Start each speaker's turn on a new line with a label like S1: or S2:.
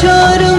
S1: চরণ